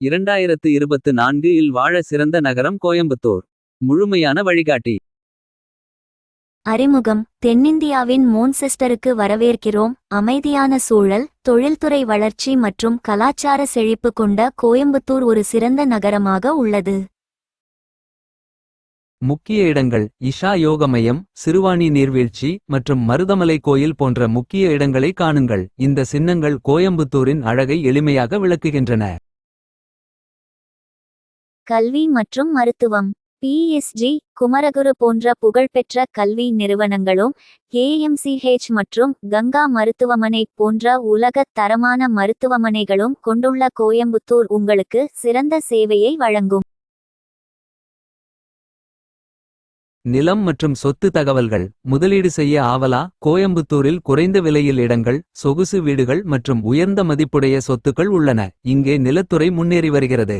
இரண்டாயிரத்து இருபத்து நான்கு இல் வாழ சிறந்த நகரம் கோயம்புத்தூர். முழுமையான வழிகாட்டி. அறிமுகம் தென்னிந்தியாவின் மோன்செஸ்டருக்கு வரவேற்கிறோம் அமைதியான சூழல் தொழில்துறை வளர்ச்சி மற்றும் கலாச்சார செழிப்பு கொண்ட கோயம்புத்தூர் ஒரு சிறந்த நகரமாக உள்ளது முக்கிய இடங்கள் இஷா யோக மையம் சிறுவாணி நீர்வீழ்ச்சி மற்றும் மருதமலை கோயில் போன்ற முக்கிய இடங்களை காணுங்கள். இந்த சின்னங்கள் கோயம்புத்தூரின் அழகை எளிமையாக விளக்குகின்றன. கல்வி மற்றும் மருத்துவம் பிஎஸ்ஜி குமரகுரு போன்ற புகழ்பெற்ற கல்வி நிறுவனங்களும் ஏஎம்சிஹெச் மற்றும் கங்கா மருத்துவமனை போன்ற உலக தரமான மருத்துவமனைகளும் கொண்டுள்ள கோயம்புத்தூர் உங்களுக்கு சிறந்த சேவையை வழங்கும் நிலம் மற்றும் சொத்து தகவல்கள் முதலீடு செய்ய ஆவலா கோயம்புத்தூரில் குறைந்த விலையில் இடங்கள் சொகுசு வீடுகள் மற்றும் உயர்ந்த மதிப்புடைய சொத்துக்கள் உள்ளன. இங்கே நிலத்துறை முன்னேறி வருகிறது.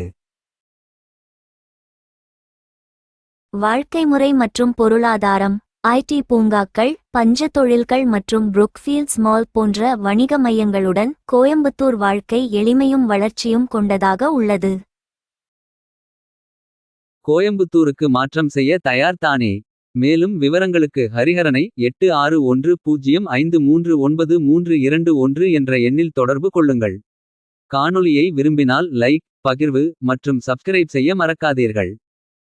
வாழ்க்கை முறை மற்றும் பொருளாதாரம் ஐடி பூங்காக்கள் பஞ்ச தொழில்கள் மற்றும் புரூக்ஃபீல்ட்ஸ் மால் போன்ற வணிக மையங்களுடன் கோயம்புத்தூர் வாழ்க்கை எளிமையும் வளர்ச்சியும் கொண்டதாக உள்ளது கோயம்புத்தூருக்கு மாற்றம் செய்ய தயார் தானே. மேலும் விவரங்களுக்கு ஹரிஹரனை எட்டு ஆறு ஒன்று பூஜ்ஜியம் ஐந்து மூன்று ஒன்பது மூன்று இரண்டு ஒன்று என்ற எண்ணில் தொடர்பு கொள்ளுங்கள். காணொளியை விரும்பினால் லைக் பகிர்வு மற்றும் சப்ஸ்கிரைப் செய்ய மறக்காதீர்கள்.